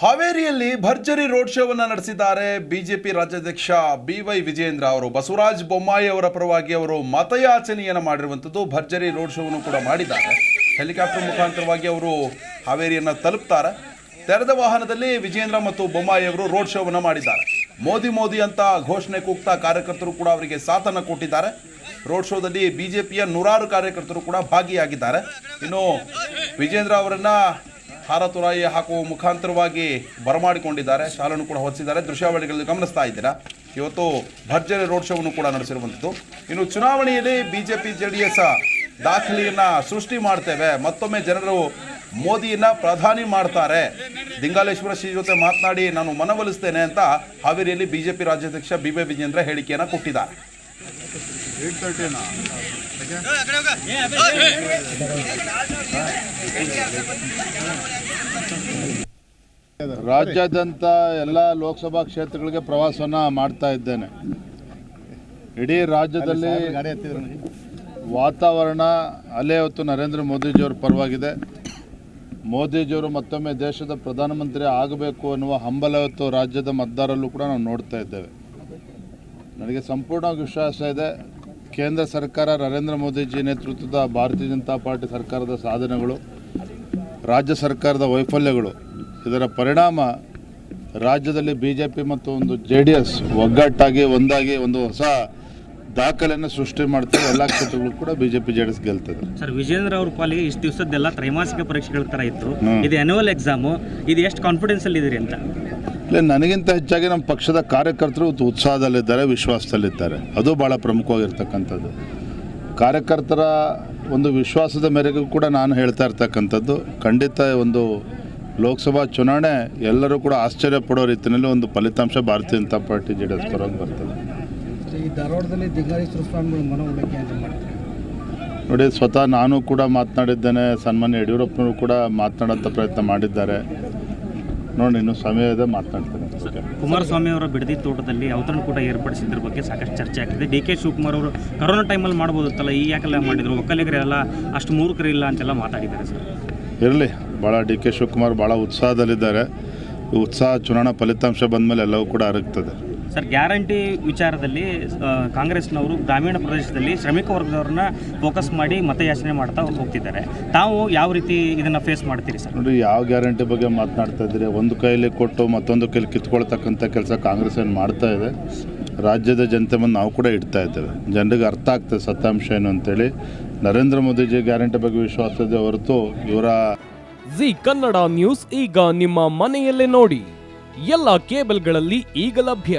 ಹಾವೇರಿಯಲ್ಲಿ ಭರ್ಜರಿ ರೋಡ್ ಶೋವನ್ನು ನಡೆಸಿದ್ದಾರೆ ಬಿಜೆಪಿ ರಾಜ್ಯಾಧ್ಯಕ್ಷ ಬಿ ವೈ ವಿಜೇಂದ್ರ ಅವರು. ಬಸವರಾಜ ಬೊಮ್ಮಾಯಿ ಅವರ ಪರವಾಗಿ ಅವರು ಮತಯಾಚನೆಯನ್ನು ಮಾಡಿರುವಂಥದ್ದು ಭರ್ಜರಿ ರೋಡ್ ಶೋವನ್ನು ಕೂಡ ಮಾಡಿದ್ದಾರೆ. ಹೆಲಿಕಾಪ್ಟರ್ ಮುಖಾಂತರವಾಗಿ ಅವರು ಹಾವೇರಿಯನ್ನು ತಲುಪ್ತಾರೆ. ತೆರೆದ ವಾಹನದಲ್ಲಿ ವಿಜೇಂದ್ರ ಮತ್ತು ಬೊಮ್ಮಾಯಿ ಅವರು ರೋಡ್ ಶೋವನ್ನು ಮಾಡಿದ್ದಾರೆ. ಮೋದಿ ಮೋದಿ ಅಂತ ಘೋಷಣೆ ಕೂಗ್ತಾ ಕಾರ್ಯಕರ್ತರು ಕೂಡ ಅವರಿಗೆ ಸಾಥನ್ನು ಕೊಟ್ಟಿದ್ದಾರೆ. ರೋಡ್ ಶೋದಲ್ಲಿ ಬಿಜೆಪಿಯ ನೂರಾರು ಕಾರ್ಯಕರ್ತರು ಕೂಡ ಭಾಗಿಯಾಗಿದ್ದಾರೆ. ಇನ್ನು ವಿಜೇಂದ್ರ ಅವರನ್ನ ಹಾರ ತುರಾಯಿ ಹಾಕುವ ಮುಖಾಂತರವಾಗಿ ಬರಮಾಡಿಕೊಂಡಿದ್ದಾರೆ ಶಾಲನ್ನು ಕೂಡ ಹೊತ್ತಿದ್ದಾರೆ ದೃಶ್ಯಾವಳಿಗಳಲ್ಲಿ ಗಮನಿಸ್ತಾ ಇದ್ದೀರಾ ಇವತ್ತು ಭರ್ಜರಿ ರೋಡ್ ಶೋವನ್ನು ಕೂಡ ನಡೆಸಿರುವಂಥದ್ದು ಇನ್ನು ಚುನಾವಣೆಯಲ್ಲಿ B J P J D S ದಾಖಲೆಯನ್ನು ಸೃಷ್ಟಿ ಮಾಡ್ತೇವೆ ಮತ್ತೊಮ್ಮೆ ಜನರು ಮೋದಿಯನ್ನ ಪ್ರಧಾನಿ ಮಾಡ್ತಾರೆ ದಿಂಗಾಲೇಶ್ವರ ಶ್ರೀ ಜೊತೆ ಮಾತನಾಡಿ ನಾನು ಮನವೊಲಿಸ್ತೇನೆ ಅಂತ ಹಾವೇರಿಯಲ್ಲಿ ಬಿ ಜೆ ಪಿ ರಾಜ್ಯಾಧ್ಯಕ್ಷ ಬಿ ಬಿ ವಿಜೇಂದ್ರ ಹೇಳಿಕೆಯನ್ನು ಕೊಟ್ಟಿದ್ದಾರೆ ಏಟ್ ರಾಜ್ಯಾದ್ಯಂತ ಎಲ್ಲ ಲೋಕಸಭಾ ಕ್ಷೇತ್ರಗಳಿಗೆ ಪ್ರವಾಸನ ಮಾಡ್ತಾ ಇದ್ದೇನೆ. ಇಡೀ ರಾಜ್ಯದಲ್ಲಿ ವಾತಾವರಣ ಅಲ್ಲೇ ಹೊತ್ತು ನರೇಂದ್ರ ಮೋದಿಜಿಯವ್ರ ಪರವಾಗಿದೆ. ಮೋದಿಜಿಯವರು ಮತ್ತೊಮ್ಮೆ ದೇಶದ ಪ್ರಧಾನಮಂತ್ರಿ ಆಗಬೇಕು ಅನ್ನುವ ಹಂಬಲ ಹೊತ್ತು ರಾಜ್ಯದ ಮತದಾರಲ್ಲೂ ಕೂಡ ನಾವು ನೋಡ್ತಾ ಇದ್ದೇವೆ. ನನಗೆ ಸಂಪೂರ್ಣವಾಗಿ ವಿಶ್ವಾಸ ಇದೆ. ಕೇಂದ್ರ ಸರ್ಕಾರ ನರೇಂದ್ರ ಮೋದಿಜಿ ನೇತೃತ್ವದ ಭಾರತೀಯ ಜನತಾ ಪಾರ್ಟಿ ಸರ್ಕಾರದ ಸಾಧನೆಗಳು. ರಾಜ್ಯ ಸರ್ಕಾರದ ವೈಫಲ್ಯಗಳು ಇದರ ಪರಿಣಾಮ ರಾಜ್ಯದಲ್ಲಿ ಬಿ ಜೆ ಪಿ ಮತ್ತು ಒಂದು ಜೆ ಡಿ ಎಸ್ ಒಗ್ಗಟ್ಟಾಗಿ ಒಂದಾಗಿ ಒಂದು ಹೊಸ ದಾಖಲೆಯನ್ನು ಸೃಷ್ಟಿ ಮಾಡ್ತಾರೆ ಎಲ್ಲ ಕ್ಷೇತ್ರಗಳು ಕೂಡ B J P J D S ಗೆಲ್ತದೆ. Sir Vijayendra ಅವ್ರ ಪಾಲಿಗೆ ಇಷ್ಟು ದಿವಸದ್ದೆಲ್ಲ ತ್ರೈಮಾಸಿಕ ಪರೀಕ್ಷೆಗಳ ಥರ ಇತ್ತು. ಇದು ಆ್ಯನುವಲ್ ಎಕ್ಸಾಮು ಇದು ಎಷ್ಟು ಕಾನ್ಫಿಡೆನ್ಸ್ ಅಲ್ಲಿ ಇದೀರಿ ಅಂತ? ಇಲ್ಲ ನನಗಿಂತ ಹೆಚ್ಚಾಗಿ ನಮ್ಮ ಪಕ್ಷದ ಕಾರ್ಯಕರ್ತರು ಉತ್- ಉತ್ಸಾಹದಲ್ಲಿದ್ದಾರೆ ವಿಶ್ವಾಸದಲ್ಲಿದ್ದಾರೆ. ಅದು ಭಾಳ ಪ್ರಮುಖವಾಗಿರ್ತಕ್ಕಂಥದ್ದು. ಕಾರ್ಯಕರ್ತರ ಒಂದು ವಿಶ್ವಾಸದ ಮೇರೆಗೂ ಕೂಡ ನಾನು ಹೇಳ್ತಾ ಇರ್ತಕ್ಕಂಥದ್ದು ಖಂಡಿತ ಒಂದು ಲೋಕಸಭಾ ಚುನಾವಣೆ ಎಲ್ಲರೂ ಕೂಡ ಆಶ್ಚರ್ಯ ಪಡೋ ರೀತಿಯಲ್ಲಿ ಒಂದು ಫಲಿತಾಂಶ Bharatiya Janata party J D S ಪರವಾಗಿ ಬರ್ತದೆ. ಈ ಧಾರವಾಡದಲ್ಲಿ ನೋಡಿ ಸ್ವತಃ ನಾನು ಕೂಡ ಮಾತನಾಡಿದ್ದೇನೆ ಸನ್ಮಾನ್ಯ ಯಡಿಯೂರಪ್ಪನವರು ಕೂಡ ಮಾತನಾಡೋಂಥ ಪ್ರಯತ್ನ ಮಾಡಿದ್ದಾರೆ. ನೋಡಿ ಇನ್ನು ಸಮಯ ಇದೆ ಮಾತನಾಡ್ತೇನೆ. ಕುಮಾರಸ್ವಾಮಿ ಅವರ ಬಿಡದಿ ತೋಟದಲ್ಲಿ ಅವತರಣ ಕೂಟ ಏರ್ಪಡಿಸಿದ್ರ ಬಗ್ಗೆ ಸಾಕಷ್ಟು ಚರ್ಚೆ ಆಗ್ತಿದೆ. ಡಿ ಕೆ ಶಿವಕುಮಾರ್ ಅವರು ಕರೋನಾ ಟೈಮಲ್ಲಿ ಮಾಡ್ಬೋದಿತ್ತಲ್ಲ ಈ ಯಾಕೆಲ್ಲ ಮಾಡಿದ್ರು? ಒಕ್ಕಲಿಗರೆಲ್ಲ ಅಷ್ಟು ಮೂರ್ಖರಿಲ್ಲ ಅಂತೆಲ್ಲ ಮಾತಾಡಿದ್ದಾರೆ ಸರ್. ಇರಲಿ ಭಾಳ ಡಿ ಕೆ ಶಿವಕುಮಾರ್ ಭಾಳ ಉತ್ಸಾಹದಲ್ಲಿದ್ದಾರೆ. ಉತ್ಸಾಹ ಚುನಾವಣಾ ಫಲಿತಾಂಶ ಬಂದಮೇಲೆ ಎಲ್ಲವೂ ಕೂಡ ಅರಗ್ತದೆ. ಸರ್ ಗ್ಯಾರಂಟಿ ವಿಚಾರದಲ್ಲಿ ಕಾಂಗ್ರೆಸ್ನವರು ಗ್ರಾಮೀಣ ಪ್ರದೇಶದಲ್ಲಿ ಶ್ರಮಿಕ ವರ್ಗದವ್ರನ್ನ ಫೋಕಸ್ ಮಾಡಿ ಮತಯಾಚನೆ ಮಾಡ್ತಾ ಹೋಗ್ತಿದ್ದಾರೆ. ತಾವು ಯಾವ ರೀತಿ ಇದನ್ನು ಫೇಸ್ ಮಾಡ್ತೀರಿ ಸರ್? ನೋಡಿ ಯಾವ ಗ್ಯಾರಂಟಿ ಬಗ್ಗೆ ಮಾತನಾಡ್ತಾ ಇದ್ದೀರಿ? ಒಂದು ಕೈಯಲ್ಲಿ ಕೊಟ್ಟು ಮತ್ತೊಂದು ಕೈಲಿ ಕಿತ್ಕೊಳ್ತಕ್ಕಂಥ ಕೆಲಸ ಕಾಂಗ್ರೆಸ್ ಏನು ಮಾಡ್ತಾ ಇದೆ? ರಾಜ್ಯದ ಜನತೆ ಮುಂದೆ ನಾವು ಕೂಡ ಇಡ್ತಾ ಇದ್ದೇವೆ. ಜನರಿಗೆ ಅರ್ಥ ಆಗ್ತದೆ ಸತ್ಯಾಂಶ ಏನು ಅಂತೇಳಿ. ನರೇಂದ್ರ ಮೋದಿಜಿ ಗ್ಯಾರಂಟಿ ಬಗ್ಗೆ ವಿಶ್ವಾಸ ಇದೆ ಹೊರತು ಇವರ ಜಿ ಕನ್ನಡ ನ್ಯೂಸ್ ಈಗ ನಿಮ್ಮ ಮನೆಯಲ್ಲೇ ನೋಡಿ. ಎಲ್ಲ ಕೇಬಲ್ಗಳಲ್ಲಿ ಈಗ ಲಭ್ಯ.